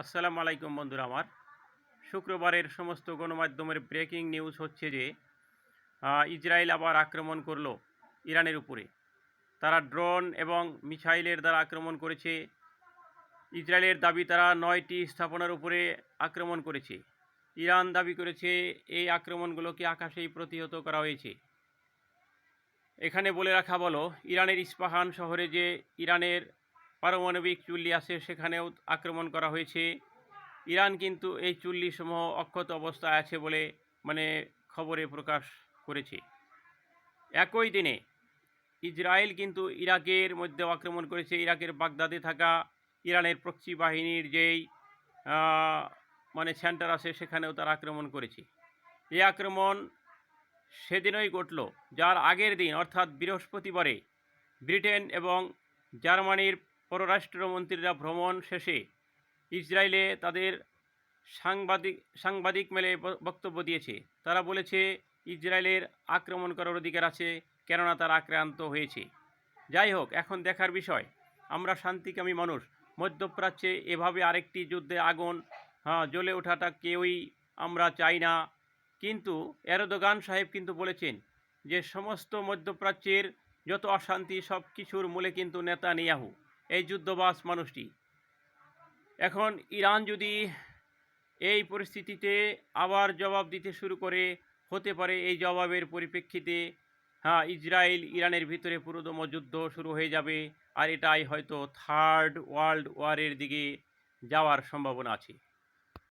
আসসালামু আলাইকুম বন্ধুরা আমার। শুক্রবারের সমস্ত গণমাধ্যমের ব্রেকিং নিউজ হচ্ছে যে ইসরায়েল আবার আক্রমণ করল ইরানের উপরে। তারা ড্রোন এবং মিসাইলের দ্বারা আক্রমণ করেছে। ইসরায়েলের দাবি, তারা নয়টি স্থাপনার উপরে আক্রমণ করেছে। ইরান দাবি করেছে, এই আক্রমণগুলোকে আকাশেই প্রতিহত করা হয়েছে। এখানে বলে রাখা বলো, ইরানের ইস্পাহান শহরে যে ইরানের পারমাণবিক চুল্লি আছে, সেখানেও আক্রমণ করা হয়েছে। ইরান কিন্তু এই চুল্লিসমূহ অক্ষত অবস্থায় আছে বলে মানে খবরে প্রকাশ করেছে। একই দিনে ইসরায়েল কিন্তু ইরাকের মধ্যে আক্রমণ করেছে। ইরাকের বাগদাদে থাকা ইরানের প্রক্সি বাহিনীর যেই মানে সেন্টার আছে, সেখানেও তারা আক্রমণ করেছে। এই আক্রমণ সেদিনই ঘটল, যার আগের দিন, অর্থাৎ বৃহস্পতিবারে ব্রিটেন এবং জার্মানির পররাষ্ট্রমন্ত্রীরা ভ্রমণ শেষে ইসরায়েলে তাদের সাংবাদিক সাংবাদিক মেলে বক্তব্য দিয়েছে। তারা বলেছে, ইসরায়েলের আক্রমণ করার অধিকার আছে, কেননা তারা আক্রান্ত হয়েছে। যাই হোক, এখন দেখার বিষয়, আমরা শান্তিকামী মানুষ, মধ্যপ্রাচ্যে এভাবে আরেকটি যুদ্ধে আগুন হ্যাঁ জ্বলে ওঠাটা কেউই আমরা চাই না। কিন্তু এরদোগান সাহেব কিন্তু বলেছেন যে, সমস্ত মধ্যপ্রাচ্যের যত অশান্তি সব কিছুর মূলে কিন্তু নেতানিয়াহু। এই যুদ্ধবাস মানুষটি। এখন ইরান যদি এই পরিস্থিতিতে আবার জবাব দিতে শুরু করে, হতে পারে এই জবাবের পরিপ্রেক্ষিতে হ্যাঁ ইসরায়েল ইরানের ভিতরে পুরোদম যুদ্ধ শুরু হয়ে যাবে, আর এটাই হয়তো থার্ড ওয়ার্ল্ড ওয়ারের দিকে যাওয়ার সম্ভাবনা আছে।